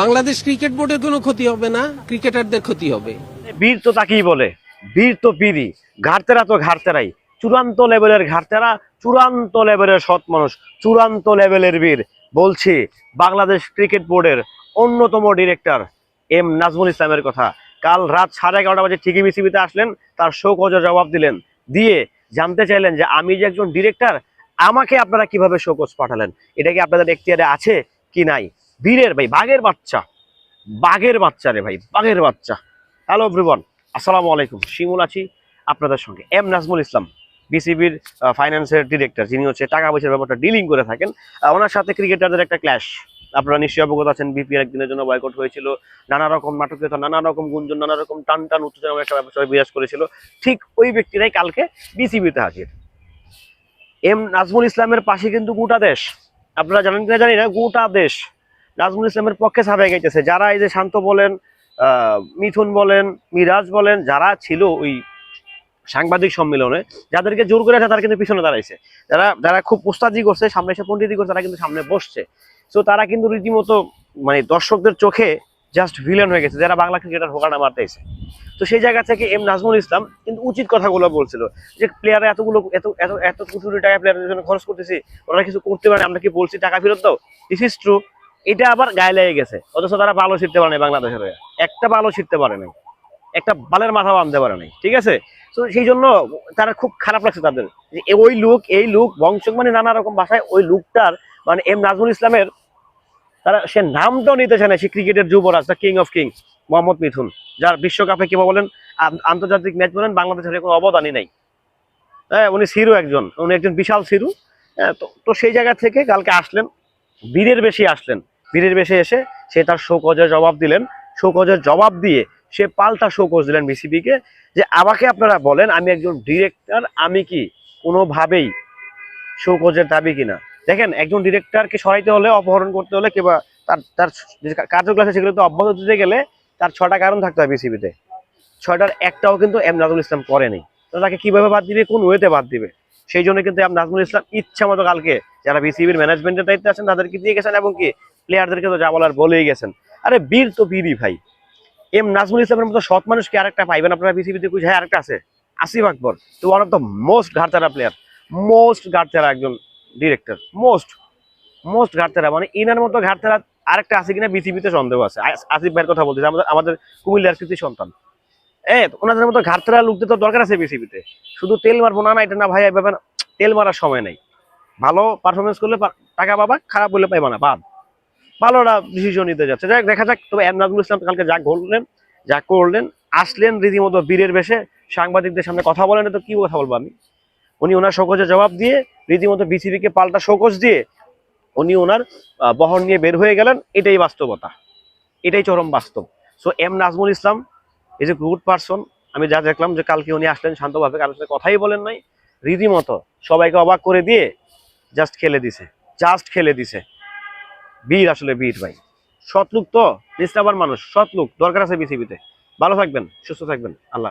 Bangladesh cricket বোর্ডের কোনো ক্ষতি হবে না, ক্রিকেটারদের ক্ষতি হবে। বীর তো তাকেই বলে, বীর তো বীরই ঘাটতেরা তো ঘাটতেরাই চূড়ান্ত লেভেলের ঘাটতেরা চূড়ান্ত লেভেলের সৎ মানুষ, চূড়ান্ত লেভেলের বীর বলছি বাংলাদেশ ক্রিকেট বোর্ডের অন্যতম ডিরেক্টর এম নাজমুল ইসলামের কথা। কাল রাত সাড়ে এগারোটা বাজে ঠিকই বিসিবিতে আসলেন, তার শোকজের জবাব দিলেন, দিয়ে জানতে চাইলেন যে আমি যে একজন ডিরেক্টর, আমাকে আপনারা কীভাবে শোকজ পাঠালেন? এটা কি আপনাদের এখতিয়ারে আছে কি নাই? বীরের ভাই, বাঘের বাচ্চা। বাঘের বাচ্চা রে ভাই, বাঘের বাচ্চা। হ্যালো এভরিওয়ান আসসালামু আলাইকুম। শিমুল আছি আপনাদের সঙ্গে। এম নাজমুল ইসলাম, বিসিবির ফাইন্যান্সের ডিরেক্টর যিনি হচ্ছে টাকা পয়সার ব্যাপারটা ডিলিং করে থাকেন। ওনার সাথে ক্রিকেটারদের একটা ক্ল্যাশ আপনারা নিশ্চয়ই অবগত আছেন বিপিএল একদিনের জন্য বয়কট হয়েছিল। নানা রকম নাটকীয়তা, নানা রকম গুঞ্জন, নানা রকম টান টান উত্তেজনা একটা ব্যাপার বিরাজ করেছিল। ঠিক ওই ব্যক্তিরাই কালকে বিসিবিতে হাজির। এম নাজমুল ইসলামের পাশে কিন্তু গোটা দেশ। আপনারা জানেন কিনা জানি না, গোটা দেশ। নাজমুল ইসলামের পক্ষে সাফাই গেছে যারা এই যে শান্ত বলেন মিথুন বলেন, মিরাজ বলেন, যারা ছিল ওই সাংবাদিক সম্মেলনে, যাদেরকে জোর করে তারা কিন্তু পিছনে দাঁড়াইছে। যারা যারা খুব পোস্তাজি করছে, সামনে এসে পন্ডিতি করছে, তারা কিন্তু সামনে বসছে। সো তারা কিন্তু রীতিমতো মানে দর্শকদের চোখে জাস্ট ভিলেন হয়ে গেছে, যারা বাংলা ক্রিকেটার হোকানা মারতেছে। তো সেই জায়গা থেকে এম নাজমুল ইসলাম কিন্তু উচিত কথাগুলো বলছিল, যে প্লেয়ার এতগুলো, এত এত এত কোটি টাকা প্লেয়ারের জন্য খরচ করতেছি, ওরা কিছু করতে পারে আমরা কি বলছি টাকা ফেরত দাও? দিস ইজ ট্রু এটা আবার গায়ে লেগে গেছে। অথচ তারা ভালো শিখতে পারে নাই বাংলাদেশের। একটা ভালো শিখতে পারে নাই। একটা বালের মাথা বাঁধতে পারে নাই। ঠিক আছে? তো সেই জন্য তারা খুব খারাপ লাগছে তাদের। যে ওই লুক এই লুক বংশ মানে নানা রকম ভাষায় ওই লুকটার মানে এম নাজমুল ইসলামের তারা সে নামটাও নিতে চায় না সে ক্রিকেটের Yuvraj the king of king Mohammad Mithun যার বিশ্বকাপে কি বলেন আন্তর্জাতিক ম্যাচ বলেন বাংলাদেশের কোনো অবদানই নাই। হ্যাঁ উনি সিরু একজন। উনি একজন বিশাল সিরু। হ্যাঁ, তো সেই জায়গা থেকে কালকে আসলেন বীরের বেশি আসলেন। বীরের বেশে এসে সে তার শোকজের জবাব দিলেন। শোকজের জবাব দিয়ে সে পাল্টা শোকজ দিলেন বিসিবিকে যে, আমাকে আপনারা বলেন, আমি একজন ডিরেক্টর, আমি কি কোনোভাবেই শোকজের দাবি কিনা? দেখেন, একজন ডিরেক্টরকে সরাইতে হলে, অপহরণ করতে হলে, কিংবা তার তার আছে সেগুলো তো অব্যাহত দিতে গেলে তার ছটা কারণ থাকতে হয় বিসিবিতে। ছয়টার একটাও কিন্তু এম নাজমুল ইসলাম করেনি। তো তাকে কীভাবে বাদ দিবে, কোন ওয়েতে বাদ দিবে? সেই জন্য কিন্তু এম নাজমুল ইসলাম ইচ্ছা মতো কালকে যারা বিসিবির ম্যানেজমেন্টের দায়িত্বে আছেন, তাদেরকে দিয়ে গেছেন, এবং কি প্লেয়ারদেরকে তো যা বলার বলেই গেছেন। আরে বীর তো বীরই ভাই। এম নাজমুল ইসলামের মতো সৎ মানুষকে আরেকটা পাইবেন আপনারা বিসিবিতে খুঁজে হ্যাঁ আরেকটা আছে। আসিফ আকবর, তো ওয়ান অফ দ্য মোস্ট ঘাটতারা প্লেয়ার মোস্ট ঘাটতারা একজন ডিরেক্টর মোস্ট মোস্ট ঘাটতারা মানে ইনার মতো ঘাটতারা আরেকটা আছে কিনা বিসিবিতে সন্দেহ আছে। আসিফ ভাইয়ের কথা বলতেছে, আমাদের আমাদের কুমিল্লার কৃতি সন্তান। এ, ওনাদের মতো ঘাটতারা লোকদের তো দরকার আছে বিসিবিতে শুধু তেল মারবো না না, এটা না ভাই এভাবে। তেল মারার সময় নেই। ভালো পারফরমেন্স করলে টাকা পাবা, খারাপ বললে পাইবা না, বাদ। ভালোরা ডিসিশন নিতে যাচ্ছে। যাক দেখা যাক, তবে এম নাজমুল ইসলাম কালকে যা করলেন যা করলেন, আসলেন রীতিমতো বীরের বেশে, সাংবাদিকদের সামনে কথা বলেন, তো কি কথা বলব আমি? উনি ওনার শোকজে জবাব দিয়ে, রীতিমতো বিসিবিকে পাল্টা শোকজ দিয়ে, উনি ওনার বহন নিয়ে বের হয়ে গেলেন, এটাই বাস্তবতা। এটাই চরম বাস্তব। So M Nazmul Islam is a good person আমি যা দেখলাম যে কালকে উনি আসলেন শান্তভাবে, কারোর সাথে কথাই বলেন নাই। রীতিমতো সবাইকে অবাক করে দিয়ে জাস্ট খেলে দিছে জাস্ট খেলে দিছে। বীর আসলে বীর ভাই। সৎ লোক তো নিষ্ঠাবার মানুষ, সৎ দরকার আছে বিসিবিতে ভালো থাকবেন, সুস্থ থাকবেন, আল্লাহ